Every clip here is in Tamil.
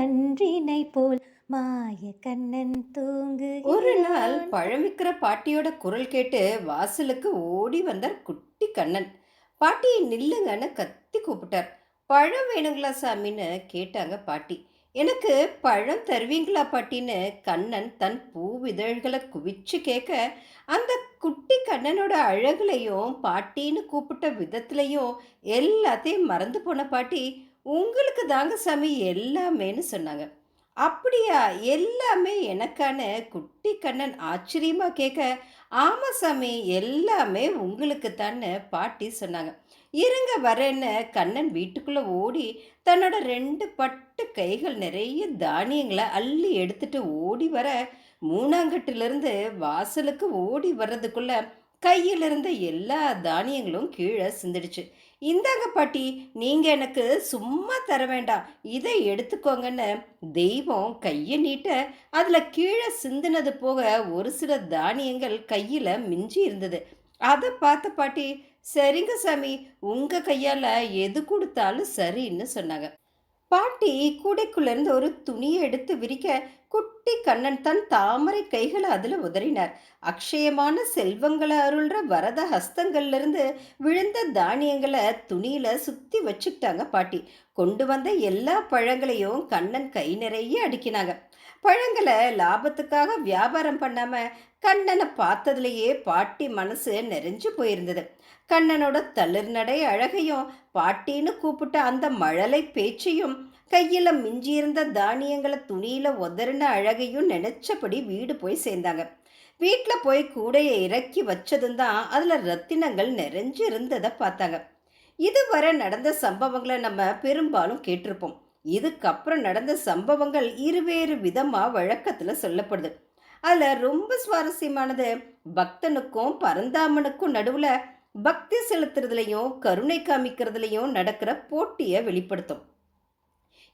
கன்றினை போல் மாய கண்ணன் தூங்கு ஒரு நாள் பழமிக்கிற பாட்டியோட குரல் கேட்டு வாசலுக்கு ஓடி வந்தார் குட்டி கண்ணன். பாட்டியை நில்லுங்கன்னு கத்தி கூப்பிட்டார். பழம் வேணுங்களா சாமின்னு? கேட்டாங்க பாட்டி. எனக்கு பழம் தருவீங்களா பாட்டின்னு? கண்ணன் தன் பூவிதழ்களை இதழ்களை குவிச்சு கேட்க அந்த குட்டி கண்ணனோட அழகுலையும் பாட்டின்னு கூப்பிட்ட விதத்துலையும் எல்லாத்தையும் மறந்து போன பாட்டி உங்களுக்கு தாங்க சாமி எல்லாமேன்னு சொன்னாங்க. அப்படியா? எல்லாமே எனக்கான குட்டி கண்ணன் ஆச்சரியமாக கேட்க ஆமாம் சாமி எல்லாமே உங்களுக்கு பாட்டி சொன்னாங்க. இருங்க வரேன்னு கண்ணன் வீட்டுக்குள்ளே ஓடி தன்னோட ரெண்டு பட்டு கைகள் நிறைய தானியங்களை அள்ளி எடுத்துட்டு ஓடி வர மூணாங்கட்டிலிருந்து வாசலுக்கு ஓடி வர்றதுக்குள்ளே கையில் இருந்த எல்லா தானியங்களும் கீழே சிந்திடுச்சு. இந்தாங்க பாட்டி நீங்கள் எனக்கு சும்மா தர வேண்டாம். இதை எடுத்துக்கோங்கன்னு தெய்வம் கையை நீட்ட அதில் கீழே சிந்தினது போக ஒரு சில தானியங்கள் கையில் மிஞ்சி இருந்தது. அதை பார்த்த பாட்டி சரிங்க சாமி உங்கள் கையால் எது கொடுத்தாலும் சரின்னு சொன்னாங்க. பாட்டி கூடைக்குள்ளேருந்து ஒரு துணியை எடுத்து விரிக்க குட்டி கண்ணன் தன் தாமரை கைகளை அதில் உதறினார். அக்ஷயமான செல்வங்களை அருள்ற வரத ஹஸ்தங்கள்லேருந்து விழுந்த தானியங்களை துணியில் சுற்றி வச்சுக்கிட்டாங்க பாட்டி. கொண்டு வந்த எல்லா பழங்களையும் கண்ணன் கை நிறைய அடுக்கினாங்க. பழங்களை லாபத்துக்காக வியாபாரம் பண்ணாமல் கண்ணனை பார்த்ததுலேயே பாட்டி மனசு நிறைஞ்சு போயிருந்தது. கண்ணனோட தளிர் நடை அழகையும் பாட்டின்னு கூப்பிட்ட அந்த மழலை பேச்சையும் கையில் மிஞ்சியிருந்த தானியங்களை துணியில் உதறின அழகையும் நினச்சபடி வீடு போய் சேர்ந்தாங்க. வீட்டில் போய் கூடையை இறக்கி வச்சதும் தான் அதில் ரத்தினங்கள் நிறைஞ்சு இருந்ததை பார்த்தாங்க. இதுவரை நடந்த சம்பவங்களை நம்ம பெரும்பாலும் கேட்டிருப்போம். இதுக்கப்புறம் நடந்த சம்பவங்கள் இருவேறு விதமாக வழக்கத்தில் சொல்லப்படுது. அதில் ரொம்ப சுவாரஸ்யமானது பக்தனுக்கும் பரந்தாமனுக்கும் நடுவில் பக்தி செலுத்துறதுலையும் கருணை காமிக்கிறதுலையும் நடக்கிற போட்டியை வெளிப்படுத்தும்.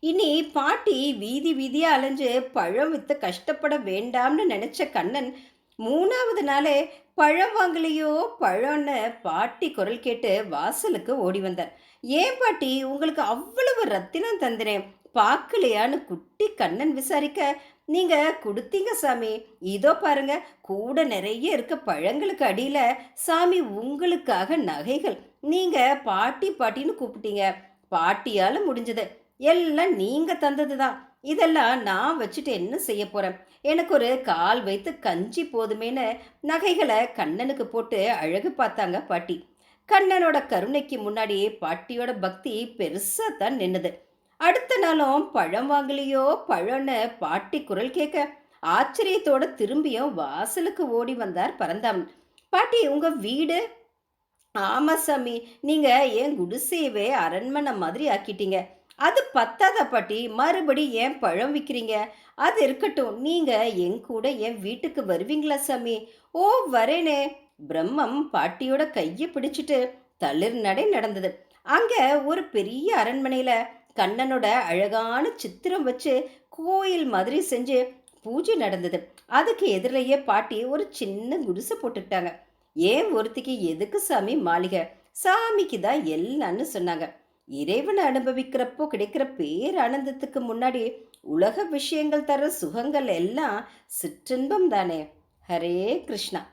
இனி பாட்டி வீதி வீதியாக அலைஞ்சு பழம் வித்து கஷ்டப்பட வேண்டாம்னு நினச்ச கண்ணன் மூணாவது நாளே பழம் வாங்கலையோ பழம்னு பாட்டி குரல் கேட்டு வாசலுக்கு ஓடி வந்தார். ஏன் பாட்டி உங்களுக்கு அவ்வளவு ரத்தினம் தந்தினேன் பார்க்கலையான்னு குட்டி கண்ணன் விசாரிக்க நீங்க கொடுத்தீங்க சாமி. இதோ பாருங்க கூட நிறைய இருக்க பழங்களுக்கு அடியில சாமி உங்களுக்காக நகைகள். நீங்க பாட்டி பாட்டின்னு கூப்பிட்டீங்க. பாட்டியால முடிஞ்சது. எல்லாம் நீங்கள் தந்தது தான் இதெல்லாம் நான் வச்சுட்டு என்ன செய்ய போகிறேன் எனக்கு ஒரு கால் வைத்து கஞ்சி போதுமேனு நகைகளை கண்ணனுக்கு போட்டு அழகு பார்த்தாங்க பாட்டி. கண்ணனோட கருணைக்கு முன்னாடி பாட்டியோட பக்தி பெருசாக தான் நின்னுது. அடுத்த நாளும் பழம் வாங்கலையோ பழம்னு பாட்டி குரல் கேட்க ஆச்சரியத்தோட திரும்பியும் வாசலுக்கு ஓடி வந்தார் பரந்தாமன். பாட்டி உங்கள் வீடு? ஆமாம் சாமி நீங்கள் என் குடிசையவே அரண்மனை மாதிரி ஆக்கிட்டீங்க. அது பத்தாத பாட்டி மறுபடி ஏன் பழம் விற்கிறீங்க அது இருக்கட்டும் நீங்கள் என் கூட என் வீட்டுக்கு வருவீங்களா சாமி? ஓ வரேனே. பிரம்மம் பாட்டியோட கையை பிடிச்சிட்டு தளிர் நடை நடந்தது. அங்கே ஒரு பெரிய அரண்மனையில் கண்ணனோட அழகான சித்திரம் வச்சு கோயில் மாதிரி செஞ்சு பூஜை நடந்தது. அதுக்கு எதிரிலேயே பாட்டி ஒரு சின்ன குடிசை போட்டுக்கிட்டாங்க. ஏன் ஒருத்திக்கு எதுக்கு சாமி மாளிகை? சாமிக்கு தான் எல்லான்னு சொன்னாங்க. இறைவனை அனுபவிக்கிறப்போ கிடைக்கிற பேர் ஆனந்தத்துக்கு முன்னாடி உலக விஷயங்கள் தர சுகங்கள் எல்லாம் சிற்றின்பம் தானே. ஹரே கிருஷ்ணா.